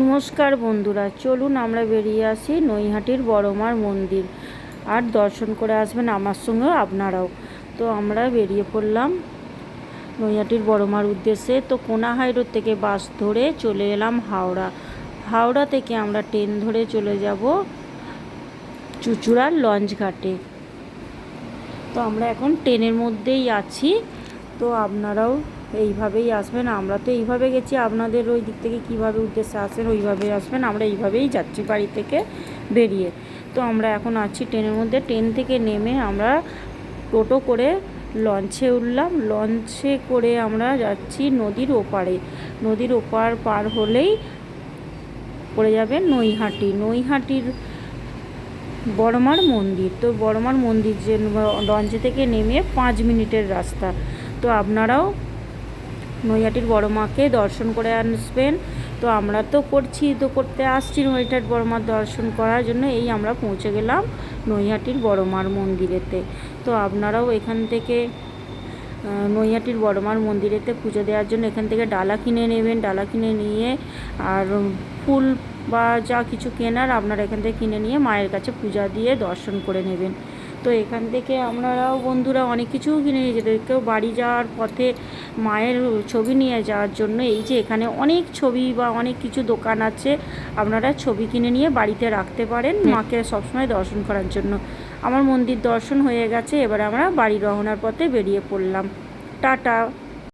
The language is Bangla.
নমস্কার বন্ধুরা, চলুন আমরা বেরিয়ে আসি নৈহাটির বড়মার মন্দির। আর দর্শন করে আসবেন আমার সঙ্গে আপনারাও। তো আমরা বেরিয়ে পড়লাম নৈহাটির বড়মার উদ্দেশ্যে। তো কোনাহাই রোড থেকে বাস ধরে চলে এলাম হাওড়া। হাওড়া থেকে আমরা ট্রেন ধরে চলে যাব চুচুড়ার লঞ্চ ঘাটে। তো আমরা এখন ট্রেনের মধ্যেই আছি। তো আপনারাও এইভাবেই আসবেন, আমরা তো এইভাবে গেছি, আপনাদের ওই দিক থেকে কীভাবে উদ্দেশ্যে আসেন ওইভাবেই আসবেন, আমরা এইভাবেই যাচ্ছি বাড়ি থেকে বেরিয়ে। তো আমরা এখন আছি ট্রেনের মধ্যে, ট্রেন থেকে নেমে আমরা টোটো করে লঞ্চে উঠলাম, লঞ্চে করে আমরা যাচ্ছি নদীর ওপারে। নদীর ওপার পার হলেই পড়ে যাবে নৈহাটি। নৈহাটির বড়মার মন্দির। তো বড়মার মন্দির যে লঞ্চে থেকে নেমে পাঁচ মিনিটের রাস্তা। তো আপনারাও নৈহাটির বড় মাকে দর্শন করে আসবেন। তো আমরা তো করছি, তো করতে আসছি নৈহাটির বড় মার দর্শন করার জন্য। এই আমরা পৌঁছে গেলাম নৈহাটির বড় মার মন্দিরেতে। তো আপনারাও এখান থেকে নৈহাটির বড় মার মন্দিরেতে পুজো দেওয়ার জন্য এখান থেকে ডালা কিনে নেবেন। ডালা কিনে নিয়ে আর ফুল বা যা কিছু কেনার আপনারা এখান থেকে কিনে নিয়ে মায়ের কাছে পূজা দিয়ে দর্শন করে নেবেন। তো এখান থেকে আপনারাও বন্ধুরা অনেক কিছু কিনে নিয়ে যেতে কেউ বাড়ি যাওয়ার পথে মায়ের ছবি নিয়ে যাওয়ার জন্য এই যে এখানে অনেক ছবি বা অনেক কিছু দোকান আছে আপনারা ছবি কিনে নিয়ে বাড়িতে রাখতে পারেন মাকে সবসময় দর্শন করার জন্য। আমার মন্দির দর্শন হয়ে গেছে এবার আমরা বাড়ি রওনার পথে বেরিয়ে পড়লাম। টাটা।